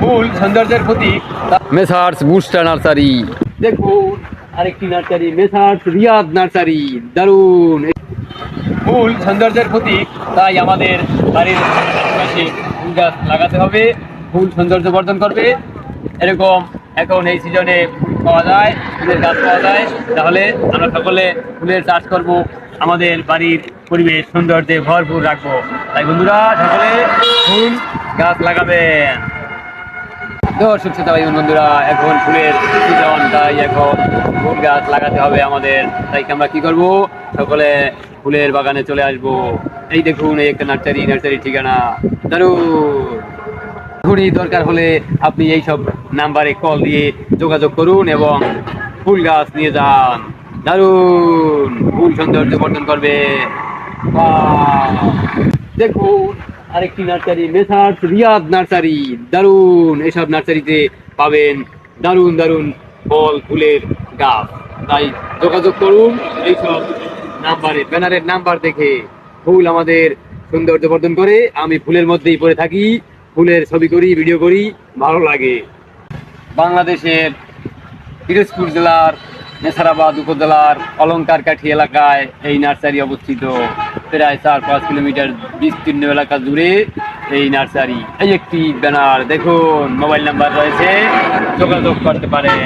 ফুল সৌন্দর্যের প্রতীক। Messrs বুস্টা nursery. দেখুন আরেকটি নার্সারি মেসার্স রিয়াদ নার্সারি। দারুণ ফুল সৌন্দর্যের প্রতীক তাই আমাদের বাড়ির আশেপাশে ফুল গাছ লাগাতে হবে। ফুল সৌন্দর্য বর্ধন করবে। এরকম এখন এই সিজনে ফুল পাওয়া যায় ফুলের গাছ পাওয়া যায়। তাহলে আমরা সকলে ফুলের চাষ করব আমাদের বাড়ির পরিবেশ সৌন্দর্যে ভরপুর রাখব। তাই বন্ধুরা সকলে ফুল গাছ লাগাবেন। দর্শক শ্রোতা ভাই বন্ধুরা। এখন ফুলের সিজন, তাই এখন ফুল গাছ লাগাতে হবে আমাদের। তাই আমরা কি করব? সকলে ফুলের বাগানে চলে আসব। এই দেখুন, এই একটা নার্সারি নার্সারি ঠিকানা। দারুণ ঘুরি দরকার হলে আপনি এই সব নাম্বারে কল দিয়ে যোগাযোগ করুন এবং ফুল গাছ নিয়ে যান। দারুণ ফুল সৌন্দর্য বর্ধন করবে! দেখুন। আরেকটি নার্সারি, মেসার্স, রিয়াদ নার্সারি। দারুণ এসব নার্সারিতে পাবেন দারুণ দারুণ ফল, ফুলের গাছ। তাই যোগাযোগ করুন এইসব নাম্বারে, ব্যানারের নাম্বার দেখে ফুল আমাদের সৌন্দর্য বর্ধন করে। আমি ফুলের মধ্যেই পড়ে থাকি, ফুলের ছবি করি, ভিডিও করি, ভালো লাগে। বাংলাদেশের পিরোজপুর জেলার নেসারাবাদ উপজেলার অলংকার কাঠি এলাকায় এই নার্সারি অবস্থিত। প্রায় চার, পাঁচ কিলোমিটার বিস্তীর্ণ এলাকা জুড়ে এই নার্সারি। এই একটি ব্যানার, দেখুন, মোবাইল নাম্বার রয়েছে, যোগাযোগ করতে পারেন।